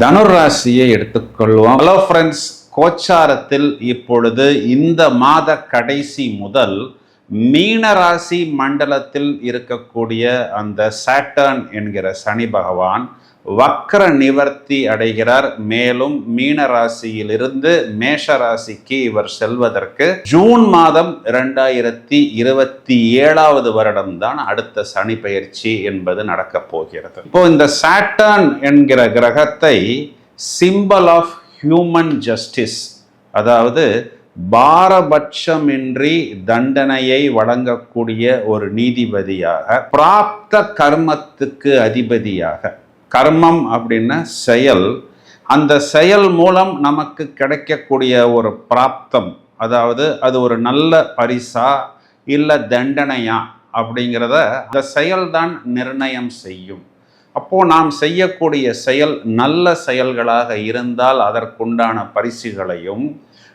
தனுர் ராசியை எடுத்துக்கொள்வோம். Hello friends கோச்சாரத்தில் இப்பொழுது இந்த மாத கடைசி முதல் மீனராசி மண்டலத்தில் இருக்கக்கூடிய அந்த சாட்டர்ன் என்கிற சனி பகவான் வக்ர நிவர்த்தி அடைகிறார். மேலும் மீன ராசியிலிருந்து மேஷ ராசிக்கு இவர் செல்வதற்கு ஜூன் மாதம் இரண்டாயிரத்தி இருபத்தி ஏழாவது வருடம் தான் அடுத்த சனி பயிற்சி என்பது நடக்கப் போகிறது. இப்போ இந்த சாட்டர்ன் என்கிற கிரகத்தை சிம்பல் ஆஃப் ஹியூமன் ஜஸ்டிஸ் அதாவது பாரபட்சமின்றி தண்டனையை வழங்கக்கூடிய ஒரு நீதிபதியாக பிராப்த கர்மத்துக்கு அதிபதியாக கர்மம் அப்படின்னா செயல். அந்த செயல் மூலம் நமக்கு கிடைக்கக்கூடிய ஒரு பிராப்தம். அதாவது அது ஒரு நல்ல பரிசா இல்லை தண்டனையா அப்படிங்கிறத அந்த செயல்தான் நிர்ணயம் செய்யும். அப்போ நாம் செய்யக்கூடிய செயல் நல்ல செயல்களாக இருந்தால் அதற்குண்டான பரிசுகளையும்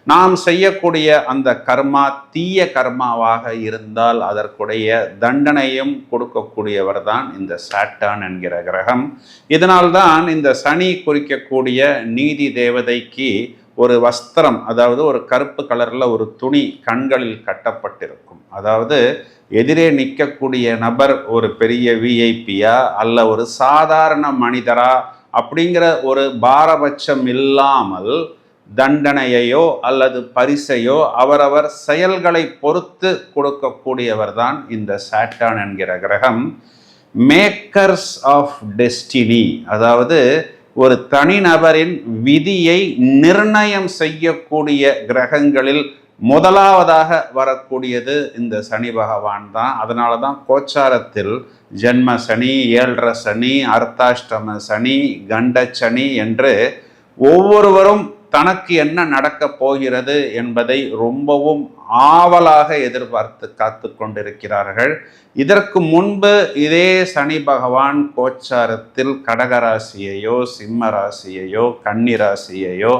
நாம் செய்யக்கூடிய அந்த கர்மா தீய கர்மாவாக இருந்தால் அதற்குடைய தண்டனையும் கொடுக்கக்கூடியவர் தான் இந்த சாட்டான் என்கிற கிரகம். இதனால்தான் இந்த சனி குறிக்கக்கூடிய நீதி தேவதைக்கு ஒரு வஸ்திரம் அதாவது ஒரு கருப்பு கலரில் ஒரு துணி கண்களில் கட்டப்பட்டிருக்கும். அதாவது எதிரே நிற்கக்கூடிய நபர் ஒரு பெரிய விஐபியா அல்ல ஒரு சாதாரண மனிதரா அப்படிங்கிற ஒரு பாரபட்சம் இல்லாமல் தண்டனையையோ அல்லது பரிசையோ அவரவர் செயல்களை பொறுத்து கொடுக்கக்கூடியவர் தான் இந்த சாட்டான் என்கிற கிரகம். மேக்கர்ஸ் ஆஃப் டெஸ்டினி அதாவது ஒரு தனிநபரின் விதியை நிர்ணயம் செய்யக்கூடிய கிரகங்களில் முதலாவதாக வரக்கூடியது இந்த சனி பகவான் தான். அதனால தான் கோச்சாரத்தில் ஜென்ம சனி ஏழரை சனி அர்த்தாஷ்டம சனி கண்ட சனி என்று ஒவ்வொருவரும் தனக்கு என்ன நடக்கப் போகிறது என்பதை ரொம்பவும் ஆவலாக எதிர்பார்த்து காத்து கொண்டிருக்கிறார்கள். இதற்கு முன்பு இதே சனி பகவான் கோச்சாரத்தில் கடகராசியையோ சிம்ம ராசியையோ கன்னி ராசியையோ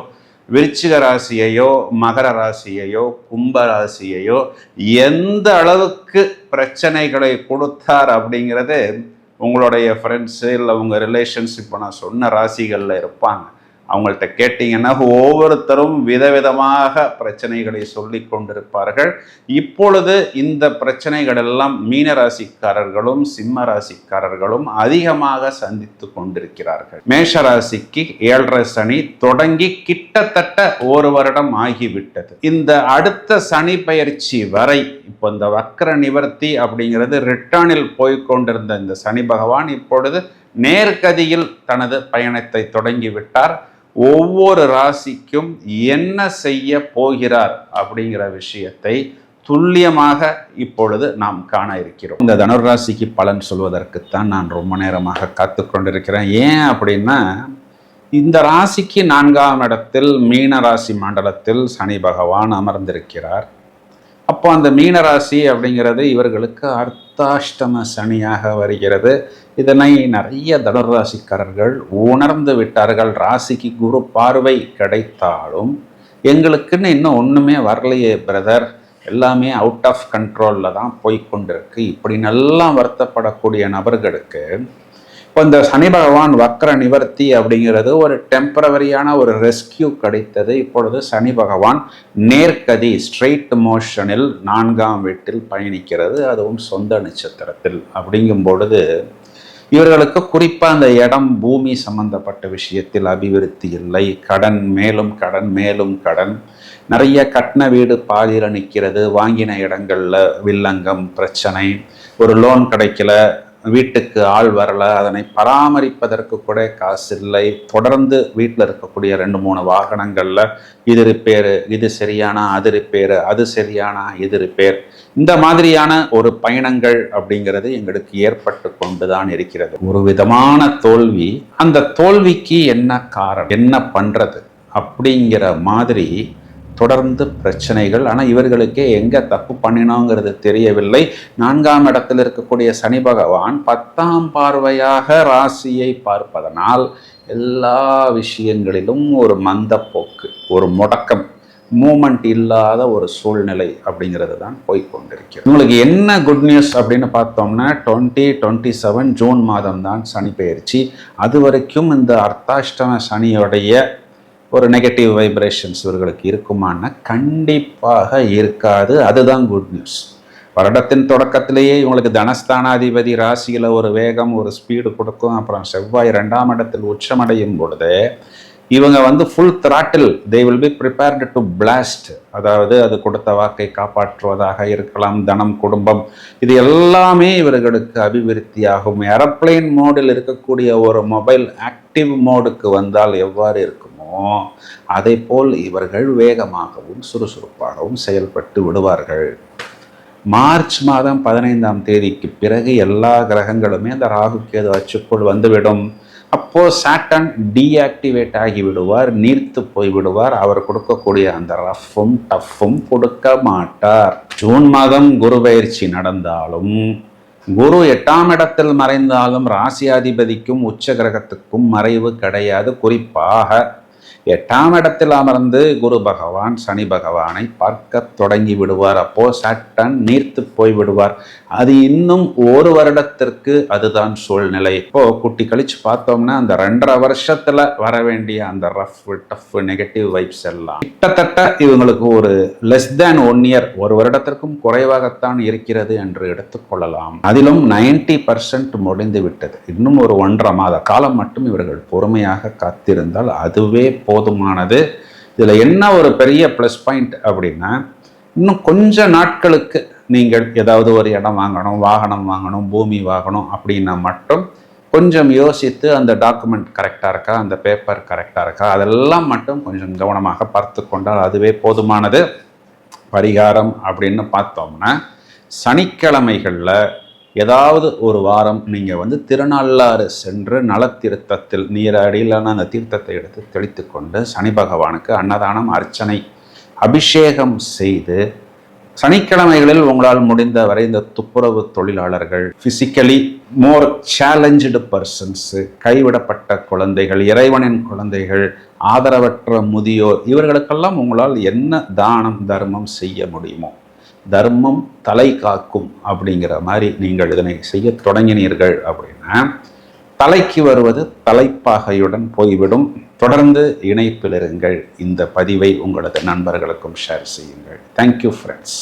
விருச்சிக ராசியையோ மகர ராசியையோ கும்ப ராசியையோ எந்த அளவுக்கு பிரச்சனைகளை கொடுத்தார் அப்படிங்கிறது உங்களுடைய ஃப்ரெண்ட்ஸு இல்லை உங்கள் ரிலேஷன்ஷிப் நான் சொன்ன ராசிகளில் இருப்பாங்க. அவங்கள்ட்ட கேட்டிங்கன்னா ஒவ்வொருத்தரும் விதவிதமாக பிரச்சனைகளை சொல்லி கொண்டிருப்பார்கள். இப்பொழுது இந்த பிரச்சனைகள் எல்லாம் மீன ராசிக்காரர்களும் சிம்ம ராசிக்காரர்களும் அதிகமாக சந்தித்து கொண்டிருக்கிறார்கள். மேஷ ராசிக்கு ஏழரை சனி தொடங்கி கிட்டத்தட்ட ஒரு வருடம் ஆகிவிட்டது. இந்த அடுத்த சனி பயிற்சி வரை இப்போ இந்த வக்கர நிவர்த்தி அப்படிங்கிறது ரிட்டர்னில் போய்கொண்டிருந்த இந்த சனி பகவான் இப்பொழுது நேர்கதியில் தனது பயணத்தை தொடங்கிவிட்டார். ஒவ்வொரு ராசிக்கும் என்ன செய்ய போகிறார் அப்படிங்கிற விஷயத்தை துல்லியமாக இப்பொழுது நாம் காண இருக்கிறோம். இந்த தனுராசிக்கு பலன் சொல்வதற்குத்தான் நான் ரொம்ப நேரமாக காத்து கொண்டிருக்கிறேன். ஏன் அப்படின்னா இந்த ராசிக்கு நான்காம் இடத்தில் மீன ராசி மண்டலத்தில் சனி பகவான் அமர்ந்திருக்கிறார். அப்போ அந்த மீனராசி அப்படிங்கிறது இவர்களுக்கு அர்த்தாஷ்டம சனியாக வருகிறது. இதனை நிறைய தனுராசிக்காரர்கள் உணர்ந்து விட்டார்கள். ராசிக்கு குரு பார்வை கிடைத்தாலும் எங்களுக்குன்னு இன்னும் ஒன்றுமே வரலையே பிரதர் எல்லாமே அவுட் ஆஃப் கண்ட்ரோலில் தான் போய்கொண்டிருக்கு இப்படி நல்லா வருத்தப்படக்கூடிய நபர்களுக்கு இப்போ இந்த சனி பகவான் வக்ர நிவர்த்தி அப்படிங்கிறது ஒரு டெம்பரவரியான ஒரு ரெஸ்கியூ கிடைத்தது. இப்பொழுது சனி பகவான் நேர்கதி ஸ்ட்ரெயிட் மோஷனில் நான்காம் வீட்டில் பயணிக்கிறது. அதுவும் சொந்த நட்சத்திரத்தில். அப்படிங்கும் பொழுது இவர்களுக்கு குறிப்பாக அந்த இடம் பூமி சம்பந்தப்பட்ட விஷயத்தில் அபிவிருத்தி இல்லை. கடன் மேலும் கடன் மேலும் கடன். நிறைய கட்டின வீடு பாதியில் நிற்கிறது. வாங்கின இடங்களில் வில்லங்கம் பிரச்சனை. ஒரு லோன் கிடைக்கல. வீட்டுக்கு ஆள் வரல அதனை பராமரிப்பதற்கு கூட காசு இல்லை. தொடர்ந்து வீட்டில் இருக்கக்கூடிய ரெண்டு மூணு வாகனங்களில் இது ரிப்பேரு இது சரியானா அது ரிப்பேரு அது சரியானா இது ரிப்பேர் இந்த மாதிரியான ஒரு பயணங்கள் அப்படிங்கிறது எங்களுக்கு ஏற்பட்டு கொண்டுதான் இருக்கிறது. ஒரு விதமான தோல்வி. அந்த தோல்விக்கு என்ன காரணம்? என்ன பண்ணுறது அப்படிங்கிற மாதிரி தொடர்ந்து பிரச்சனைகள். ஆனால் இவர்களுக்கே எங்கே தப்பு பண்ணினோங்கிறது தெரியவில்லை. நான்காம் இடத்தில் இருக்கக்கூடிய சனி பகவான் பத்தாம் பார்வையாக ராசியை பார்ப்பதனால் எல்லா விஷயங்களிலும் ஒரு மந்தப்போக்கு ஒரு முடக்கம் மூமெண்ட் இல்லாத ஒரு சூழ்நிலை அப்படிங்கிறது தான் போய்கொண்டிருக்கிறது உங்களுக்கு என்ன குட் நியூஸ் அப்படின்னு பார்த்தோம்னா டுவெண்ட்டி டுவெண்ட்டி செவன் ஜூன் மாதம் தான் சனி பயிற்சி அது வரைக்கும் இந்த அர்த்தாஷ்டம சனியுடைய ஒரு நெகட்டிவ் வைப்ரேஷன்ஸ் இவர்களுக்கு இருக்குமான்னா கண்டிப்பாக இருக்காது. அதுதான் குட் நியூஸ் வருடத்தின் தொடக்கத்திலேயே இவங்களுக்கு தனஸ்தானாதிபதி ராசியில் ஒரு வேகம் ஒரு ஸ்பீடு கொடுக்கும். அப்புறம் செவ்வாய் ரெண்டாம் இடத்தில் உச்சமடையும் பொழுது இவங்க வந்து full throttle they will be prepared to blast அதாவது அது கொடுத்த வாக்கை காப்பாற்றுவதாக இருக்கலாம். தனம் குடும்பம் இது எல்லாமே இவர்களுக்கு அபிவிருத்தியாகும். ஏரோப்ளைன் மோடில் இருக்கக்கூடிய ஒரு மொபைல் ஆக்டிவ் மோடுக்கு வந்தால் எவ்வாறு இருக்கும்? அதை போல் இவர்கள் வேகமாகவும் சுறுசுறுப்பாகவும் செயல்பட்டு விடுவார்கள். மார்ச் மாதம் பதினைந்தாம் தேதிக்கு பிறகு எல்லா கிரகங்களுமே அந்த ராகு கேது அச்சுக்குள் வந்துவிடும். அப்போ சாட்டன் டீஆக்டிவேட் ஆகி விடுவார் நீர்த்து போய் விடுவார் அவர் கொடுக்கக்கூடிய அந்த ரஃப்பும் டஃப்பும் கொடுக்க மாட்டார். ஜூன் மாதம் குரு பயிற்சி நடந்தாலும் குரு எட்டாம் இடத்தில் மறைந்தாலும் ராசியாதிபதிக்கும் உச்ச கிரகத்துக்கும் மறைவு கிடையாது. குறிப்பாக எட்டாம் இடத்தில் அமர்ந்து குரு பகவான் சனி பகவானை பார்க்க தொடங்கி விடுவார். அப்போ சட்டன் நீர்த்து போய் விடுவார். அது இன்னும் ஒரு வருடத்திற்கு அதுதான் சூழ்நிலை. இப்போ குட்டி கழிச்சு பார்த்தோம்னா அந்த ரெண்டரை வருஷத்துல வர வேண்டிய அந்த ரஃப் டஃப் நெகட்டிவ் வைப்ஸ் எல்லாம் கிட்டத்தட்ட இவங்களுக்கு ஒரு லெஸ் தேன் ஒன் இயர் ஒரு வருடத்திற்கும் குறைவாகத்தான் இருக்கிறது என்று எடுத்துக்கொள்ளலாம் அதிலும் நைன்டி பர்சன்ட் முடிந்து விட்டது. இன்னும் ஒரு ஒன்றரை மாத காலம் மட்டும் இவர்கள் பொறுமையாக காத்திருந்தால் அதுவே போதுமானது. இதில் என்ன ஒரு பெரிய ப்ளஸ் பாயிண்ட் அப்படின்னா இன்னும் கொஞ்ச நாட்களுக்கு நீங்கள் ஏதாவது ஒரு இடம் வாங்கணும் வாகனம் வாங்கணும் பூமி வாங்கணும் அப்படின்னா மட்டும் கொஞ்சம் யோசித்து அந்த டாக்குமெண்ட் கரெக்டாக இருக்கா அந்த பேப்பர் கரெக்டாக இருக்கா அதெல்லாம் மட்டும் கொஞ்சம் கவனமாக பார்த்து கொண்டால் அதுவே போதுமானது. பரிகாரம் அப்படின்னு பார்த்தோம்னா சனிக்கிழமைகளில் ஏதாவது ஒரு வாரம் நீங்கள் வந்து திருநள்ளாறு சென்று நலத்தீர்த்தத்தில் நீராடியிலான அந்த தீர்த்தத்தை எடுத்து தெளித்து கொண்டு சனி பகவானுக்கு அன்னதானம் அர்ச்சனை அபிஷேகம் செய்து சனிக்கிழமைகளில் உங்களால் முடிந்த வரை இந்த துப்புரவு தொழிலாளர்கள் ஃபிசிக்கலி மோர் சேலஞ்சு பர்சன்ஸு கைவிடப்பட்ட குழந்தைகள் இறைவனின் குழந்தைகள் ஆதரவற்ற முதியோர் இவர்களுக்கெல்லாம் உங்களால் என்ன தானம் தர்மம் செய்ய முடியுமோ? தர்மம் தலை காக்கும் அப்படிங்கிற மாதிரி நீங்கள் இதனை செய்ய தொடங்கினீர்கள் அப்படின்னா தலைக்கு வருவது தலைப்பாகையுடன் போய்விடும். தொடர்ந்து இணைப்பில் இருங்கள் இந்த பதிவை உங்களது நண்பர்களுக்கும் ஷேர் செய்யுங்கள். Thank you friends